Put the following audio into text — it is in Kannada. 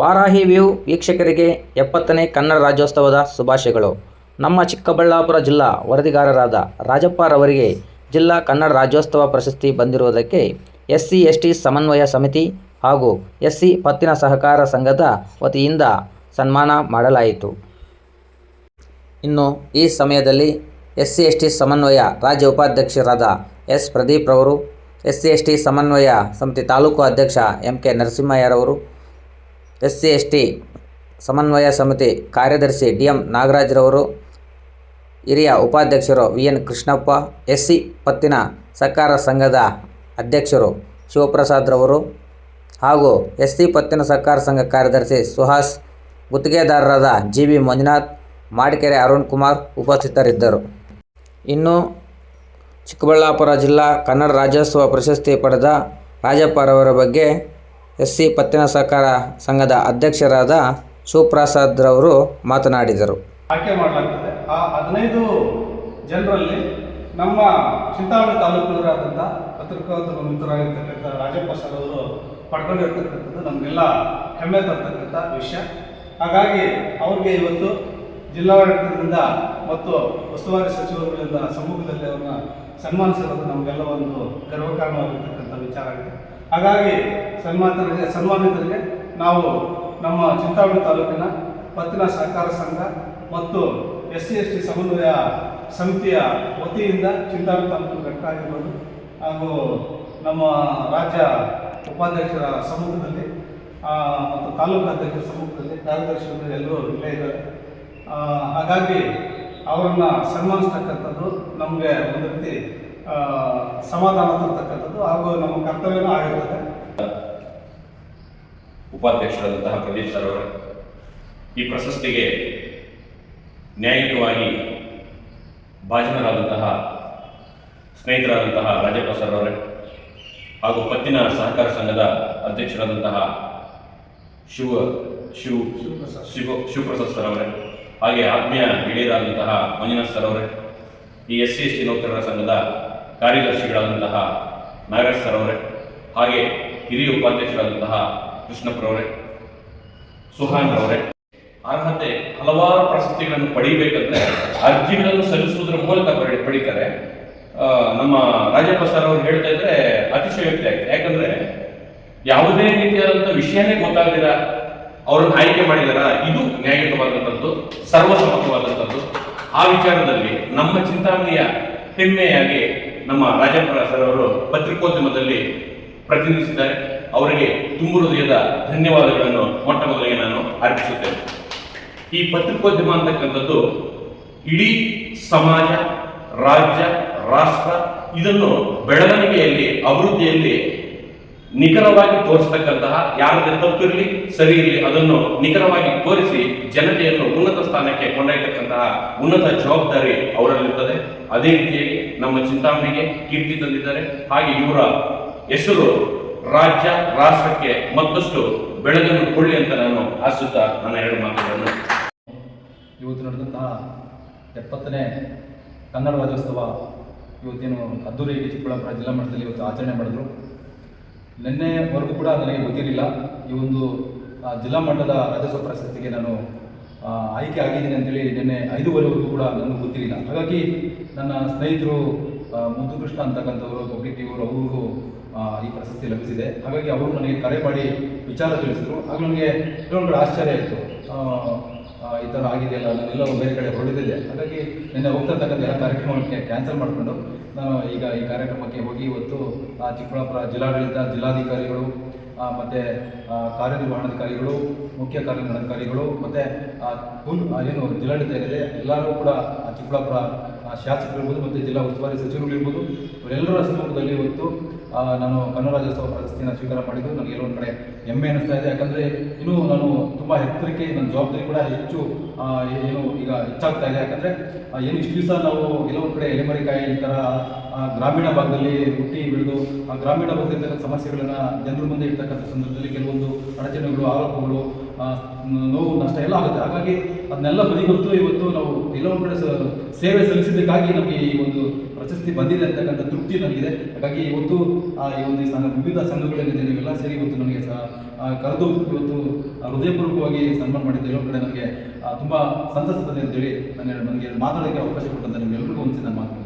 ವಾರಾಹಿ ವ್ಯೂ ವೀಕ್ಷಕರಿಗೆ ಎಪ್ಪತ್ತನೇ ಕನ್ನಡ ರಾಜ್ಯೋತ್ಸವದ ಶುಭಾಶಯಗಳು. ನಮ್ಮ ಚಿಕ್ಕಬಳ್ಳಾಪುರ ಜಿಲ್ಲಾ ವರದಿಗಾರರಾದ ರಾಜಪ್ಪರವರಿಗೆ ಜಿಲ್ಲಾ ಕನ್ನಡ ರಾಜ್ಯೋತ್ಸವ ಪ್ರಶಸ್ತಿ ಬಂದಿರುವುದಕ್ಕೆ ಎಸ್ ಸಿ ಎಸ್ ಟಿ ಸಮನ್ವಯ ಸಮಿತಿ ಹಾಗೂ ಎಸ್ ಸಿ ಪತ್ತಿನ ಸಹಕಾರ ಸಂಘದ ವತಿಯಿಂದ ಸನ್ಮಾನ ಮಾಡಲಾಯಿತು. ಇನ್ನು ಈ ಸಮಯದಲ್ಲಿ ಎಸ್ ಸಿ ಎಸ್ ಟಿ ಸಮನ್ವಯ ರಾಜ್ಯ ಉಪಾಧ್ಯಕ್ಷರಾದ ಎಸ್. ಪ್ರದೀಪ್ ರವರು ಎಸ್ ಸಿ ಎಸ್ ಟಿ ಸಮನ್ವಯ ಸಮಿತಿ ತಾಲೂಕು ಅಧ್ಯಕ್ಷ ಎಂ. ಕೆ. ನರಸಿಂಹಯ್ಯರವರು ಎಸ್ ಸಿ ಎಸ್ ಟಿ ಸಮನ್ವಯ ಸಮಿತಿ ಕಾರ್ಯದರ್ಶಿ ಡಿ ಎಂ ನಾಗರಾಜ್ರವರು, ಹಿರಿಯ ಉಪಾಧ್ಯಕ್ಷರು V N Krishnappa S C ಪತ್ತಿನ ಸಹಕಾರ ಸಂಘದ ಅಧ್ಯಕ್ಷರು ಶಿವಪ್ರಸಾದ್ರವರು ಹಾಗೂ ಎಸ್ ಸಿ ಪತ್ತಿನ ಸಹಕಾರ ಸಂಘ ಕಾರ್ಯದರ್ಶಿ ಸುಹಾಸ್, ಗುತ್ತಿಗೆದಾರರಾದ ಜಿ ಬಿ ಮಂಜುನಾಥ್, ಮಾಡಿಕೆರೆ ಅರುಣ್ ಕುಮಾರ್ ಉಪಸ್ಥಿತರಿದ್ದರು. ಇನ್ನು ಚಿಕ್ಕಬಳ್ಳಾಪುರ ಜಿಲ್ಲಾ ಕನ್ನಡ ರಾಜ್ಯೋತ್ಸವ ಪ್ರಶಸ್ತಿ ಪಡೆದ ರಾಜಪ್ಪರವರ ಬಗ್ಗೆ ಎಸ್ ಸಿ ಪತ್ತಿನ ಸಹಕಾರ ಸಂಘದ ಅಧ್ಯಕ್ಷರಾದ ಸುಪ್ರಸಾದ್ರವರು ಮಾತನಾಡಿದರು. ಆಯ್ಕೆ ಮಾಡಲಾಗ್ತದೆ. ಆ ಹದಿನೈದು ಜನರಲ್ಲಿ ನಮ್ಮ ಚಿಂತಾಮಣಿ ತಾಲೂಕಿನವರಾದಂಥ ಪತ್ರಿಕೋದ್ಯಮ ಮಿತ್ರರಾಗಿರ್ತಕ್ಕಂಥ ರಾಜಪ್ಪ ಸರ್ ಅವರು ಪಡ್ಕೊಂಡಿರ್ತಕ್ಕಂಥದ್ದು ನಮಗೆಲ್ಲ ಹೆಮ್ಮೆ ತರ್ತಕ್ಕಂಥ ವಿಷಯ. ಹಾಗಾಗಿ ಅವ್ರಿಗೆ ಇವತ್ತು ಜಿಲ್ಲಾಡಳಿತದಿಂದ ಮತ್ತು ಉಸ್ತುವಾರಿ ಸಚಿವರುಗಳಿಂದ ಸಮ್ಮುಖದಲ್ಲಿ ಅವ್ರನ್ನ ಸನ್ಮಾನಿಸಿರೋದು ನಮಗೆಲ್ಲ ಒಂದು ಗರ್ವಕಾರಣವಾಗಿರ್ತಕ್ಕಂಥ ವಿಚಾರ ಆಗಿದೆ. ಹಾಗಾಗಿ ಸನ್ಮಾನಿತರಿಗೆ ಸನ್ಮಾನಿತರಿಗೆ ನಾವು ನಮ್ಮ ಚಿಂತಾಮಣಿ ತಾಲೂಕಿನ ಪತ್ತಿನ ಸಹಕಾರ ಸಂಘ ಮತ್ತು ಎಸ್ ಸಿ ಎಸ್ ಟಿ ಸಮನ್ವಯ ಸಮಿತಿಯ ವತಿಯಿಂದ ಚಿಂತಾಮಣಿ ತಾಲೂಕು ಘಟಕ ಆಗಿರ್ಬೋದು ಹಾಗೂ ನಮ್ಮ ರಾಜ್ಯ ಉಪಾಧ್ಯಕ್ಷರ ಸಮ್ಮುಖದಲ್ಲಿ ಮತ್ತು ತಾಲೂಕು ಅಧ್ಯಕ್ಷರ ಸಮ್ಮುಖದಲ್ಲಿ ಕಾರ್ಯದರ್ಶಿಗಳು ಎಲ್ಲರೂ ಇಲ್ಲೇ ಇದ್ದಾರೆ. ಹಾಗಾಗಿ ಅವರನ್ನು ಸನ್ಮಾನಿಸ್ತಕ್ಕಂಥದ್ದು ನಮಗೆ ಒಂದು ರೀತಿ ಸಮಾಧಾನ ತರ್ತಕ್ಕಂಥದ್ದು ಹಾಗೂ ನಮ್ಮ ಕರ್ತವ್ಯನೂ ಆಗಿರ್ತದೆ ಉಪಾಧ್ಯಕ್ಷರಾದಂತಹ ಪ್ರದೀಪ್ ಸರ್ ಅವರ, ಈ ಪ್ರಶಸ್ತಿಗೆ ನ್ಯಾಯಿಕವಾಗಿ ಭಾಜನರಾದಂತಹ ಸ್ನೇಹಿತರಾದಂತಹ ರಾಜಪ್ಪ ಸರ್ ಅವರೇ ಹಾಗೂ ಪತ್ತಿನ ಸಹಕಾರ ಸಂಘದ ಅಧ್ಯಕ್ಷರಾದಂತಹ ಶಿವ ಶಿವ. ಶಿವ, ಶಿವಪ್ರಸಾದ್ ಸರ್ ಅವರೇ, ಹಾಗೆ ಆತ್ಮೀಯ ಗೆಳೆಯರಾದಂತಹ ಮಂಜುನಾಥ್ ಸರ್ ಅವರೇ, ಈ ಎಸ್ ಸಿ, ಎಸ್ ಟಿ, ನೌಕರರ ಸಂಘದ ಕಾರ್ಯದರ್ಶಿಗಳಾದಂತಹ ನಾಗೇಶ್ ಸರ್ ಅವರೇ, ಹಾಗೆ ಹಿರಿಯ ಉಪಾಧ್ಯಕ್ಷರಾದಂತಹ ಕೃಷ್ಣಪ್ಪರವರೇ ಸುಹಾನ್ ಅವರೇ, ಅರ್ಹತೆ ಹಲವಾರು ಪ್ರಶಸ್ತಿಗಳನ್ನು ಪಡಿಬೇಕಂದ್ರೆ ಅರ್ಜಿಗಳನ್ನು ಸಲ್ಲಿಸುವುದರ ಮೂಲಕ ಪಡೀತಾರೆ. ನಮ್ಮ ರಾಜಪ್ಪ ಸರ್ ಅವರು ಹೇಳ್ತಾ ಇದ್ರೆ ಅತಿಶಯೋಕ್ತಿ ಆಗಿದೆ ಯಾಕಂದ್ರೆ ಯಾವುದೇ ರೀತಿಯಾದಂಥ ವಿಷಯನೇ ಗೊತ್ತಾಗದಿರ, ಅವರನ್ನು ಆಯ್ಕೆ ಮಾಡಿದಾರ, ಇದು ನ್ಯಾಯಯುತವಾದಂಥದ್ದು ಸರ್ವಸಮ್ಮತವಾದಂಥದ್ದು ಆ ವಿಚಾರದಲ್ಲಿ ನಮ್ಮ ಚಿಂತಾಮಣಿಯ ಹೆಮ್ಮೆಯಾಗಿ ನಮ್ಮ ರಾಜಪ್ಪ ಸರ್ ಅವರು ಪತ್ರಿಕೋದ್ಯಮದಲ್ಲಿ ಪ್ರತಿನಿಧಿಸಿದ್ದಾರೆ. ಅವರಿಗೆ ತುಂಬು ಹೃದಯದ ಧನ್ಯವಾದಗಳನ್ನು. ಮೊಟ್ಟ ಮೊದಲಿಗೆ ನಾನು ಅರ್ಪಿಸುತ್ತೇನೆ. ಈ ಪತ್ರಿಕೋದ್ಯಮ ಅಂತಕ್ಕಂಥದ್ದು ಇಡೀ ಸಮಾಜ, ರಾಜ್ಯ, ರಾಷ್ಟ್ರ ಇದನ್ನು ಬೆಳವಣಿಗೆಯಲ್ಲಿ, ಅಭಿವೃದ್ಧಿಯಲ್ಲಿ ನಿಖರವಾಗಿ ತೋರಿಸ್ತಕ್ಕಂತಹ ಯಾರದೇ ತಪ್ಪಿರಲಿ, ಸರಿ ಇರಲಿ, ಅದನ್ನು ನಿಖರವಾಗಿ ತೋರಿಸಿ ಜನತೆಯನ್ನು ಉನ್ನತ ಸ್ಥಾನಕ್ಕೆ ಕೊಂಡೊಯ್ಯತಕ್ಕಂತಹ ಉನ್ನತ ಜವಾಬ್ದಾರಿ ಅವರಲ್ಲಿರ್ತದೆ. ಅದೇ ರೀತಿಯಾಗಿ ನಮ್ಮ ಚಿಂತಾಮಣಿಗೆ ಕೀರ್ತಿ ತಂದಿದ್ದಾರೆ. ಹಾಗೆ ಇವರ ಹೆಸರು ರಾಜ್ಯ, ರಾಷ್ಟ್ರಕ್ಕೆ ಮತ್ತಷ್ಟು ಬೆಳಗನ್ನು ಕೊಳ್ಳಿ ಅಂತ ನಾನು ಆಶಿಸುತ್ತಾ ನನ್ನ ಎರಡು ಮಾತುಗಳನ್ನು. ಇವತ್ತು ನಡೆದಂತಹ ಎಪ್ಪತ್ತನೇ ಕನ್ನಡ ರಾಜ್ಯೋತ್ಸವ ಇವತ್ತೇನು ಅದ್ದೂರಿಯಾಗಿ ಚಿಕ್ಕಬಳ್ಳಾಪುರ ಜಿಲ್ಲಾ ಮಟ್ಟದಲ್ಲಿ ಇವತ್ತು ಆಚರಣೆ ಮಾಡಿದ್ರು. ನಿನ್ನೆವರೆಗೂ ಕೂಡ ನನಗೆ ಗೊತ್ತಿರಲಿಲ್ಲ ಈ ಒಂದು ಜಿಲ್ಲಾ ಮಟ್ಟದ ರಾಜ್ಯೋತ್ಸವ ಪ್ರಶಸ್ತಿಗೆ ನಾನು ಆಯ್ಕೆ ಆಗಿದ್ದೀನಿ ಅಂತೇಳಿ ನಿನ್ನೆ ಐದುವರೆವರೆಗೂ ಕೂಡ ನನಗೆ ಗೊತ್ತಿರಲಿಲ್ಲ. ಹಾಗಾಗಿ ನನ್ನ ಸ್ನೇಹಿತರು ಮುದ್ದುಕೃಷ್ಣ ಮುದ್ದು ಕೃಷ್ಣ ಅಂತಕ್ಕಂಥವರು ಪಬ್ಲಿಕ್ ಟಿವಿಯವರು ಅವ್ರಿಗೂ ಈ ಪ್ರಶಸ್ತಿ ಲಭಿಸಿದೆ. ಹಾಗಾಗಿ ಅವರು ನನಗೆ ಕರೆ ಮಾಡಿ ವಿಚಾರ ತಿಳಿಸಿದರು. ಆಗ ನನಗೆ ಕೆಲವೊಂದು ಆಶ್ಚರ್ಯ ಆಯಿತು. ಈ ಥರ ಆಗಿದೆಯಲ್ಲ ನಾನೆಲ್ಲ ಬೇರೆ ಕಡೆ ಹೊರಡಿದೆ ಹಾಗಾಗಿ ನಿನ್ನೆ ಹೋಗ್ತಿರ್ತಕ್ಕಂಥ ಎಲ್ಲ ಕಾರ್ಯಕ್ರಮಕ್ಕೆ ಕ್ಯಾನ್ಸಲ್ ಮಾಡಿಕೊಂಡು ನಾನು ಈಗ ಈ ಕಾರ್ಯಕ್ರಮಕ್ಕೆ ಹೋಗಿ ಇವತ್ತು ಚಿಕ್ಕಬಳ್ಳಾಪುರ ಜಿಲ್ಲಾಡಳಿತ ಜಿಲ್ಲಾಧಿಕಾರಿಗಳು ಮತ್ತು ಕಾರ್ಯನಿರ್ವಹಣಾಧಿಕಾರಿಗಳು, ಮುಖ್ಯ ಕಾರ್ಯನಿರ್ವಹಣಾಧಿಕಾರಿಗಳು, ಮತ್ತು ಏನು ಜಿಲ್ಲಾಡಳಿತ ಏನಿದೆ, ಎಲ್ಲರೂ ಕೂಡ ಚಿಕ್ಕಬಳ್ಳಾಪುರ ಶಾಸಕರಿರ್ಬೋದು ಮತ್ತು ಜಿಲ್ಲಾ ಉಸ್ತುವಾರಿ ಸಚಿವರುಗಳಿರ್ಬೋದು ಇವರೆಲ್ಲರ ಸಮ್ಮುಖದಲ್ಲಿ ಇವತ್ತು ನಾನು ಕನ್ನಡ ರಾಜ್ಯೋತ್ಸವ ಪ್ರಶಸ್ತಿಯನ್ನು ಸ್ವೀಕಾರ ಮಾಡಿದ್ದು. ನನಗೆ ಎಲ್ಲೊಂದು ಕಡೆ ಹೆಮ್ಮೆ ಅನ್ನಿಸ್ತಾ ಇದೆ. ಯಾಕಂದರೆ ಇನ್ನೂ ನಾನು ತುಂಬ ಎತ್ತರಕ್ಕೆ, ನನ್ನ ಜವಾಬ್ದಾರಿ ಕೂಡ ಹೆಚ್ಚು ಏನು ಈಗ ಹೆಚ್ಚಾಗ್ತಾ ಇದೆ. ಯಾಕಂದರೆ ಏನು ಇಷ್ಟು ದಿವಸ ನಾವು ಕೆಲವೊಂದು ಕಡೆ ಎಲೆಮರಿಕಾಯಿ ಈ ಥರ ಗ್ರಾಮೀಣ ಭಾಗದಲ್ಲಿ ಹುಟ್ಟಿ ಬೆಳೆದು, ಆ ಗ್ರಾಮೀಣ ಭಾಗದಲ್ಲಿ ಸಮಸ್ಯೆಗಳನ್ನು ಜನರ ಮುಂದೆ ಇರ್ತಕ್ಕಂಥ ಸಂದರ್ಭದಲ್ಲಿ ಕೆಲವೊಂದು ಅಡಚಣೆಗಳು, ಆರೋಪಗಳು ನೋವು ನಷ್ಟ ಎಲ್ಲ ಆಗುತ್ತೆ. ಹಾಗಾಗಿ ಅದನ್ನೆಲ್ಲ ಬದಿಗೊತ್ತು ಇವತ್ತು ನಾವು ಎಲ್ಲೋ ಒಂದು ಕಡೆ ಸೇವೆ ಸಲ್ಲಿಸಿದ್ದಕ್ಕಾಗಿ ನಮಗೆ ಈ ಒಂದು ಪ್ರಶಸ್ತಿ ಬಂದಿದೆ ಅಂತಕ್ಕಂಥ ತೃಪ್ತಿ ನನಗಿದೆ ಹಾಗಾಗಿ ಇವತ್ತು ಈ ಒಂದು ಸಂಘ, ವಿವಿಧ ಸಂಘಗಳೇನಿದೆ ನೀವೆಲ್ಲ ಸೇರಿ ಇವತ್ತು ನನಗೆ ಸಹ ಕರೆದು ಇವತ್ತು ಹೃದಯಪೂರ್ವಕವಾಗಿ ಸನ್ಮಾನ ಮಾಡಿದ್ದು ಎಲ್ಲೋ ಕಡೆ ನನಗೆ ತುಂಬ ಸಂತಸ ತಂದಿದೆ ಅಂತೇಳಿ ನನಗೆ ನನಗೆ ಮಾತಾಡೋಕ್ಕೆ ಅವಕಾಶ ಕೊಟ್ಟಂತ ನಿಮ್ಗೆಲ್ರಿಗೂ ಒಂದು ನಾನು ಮಾತು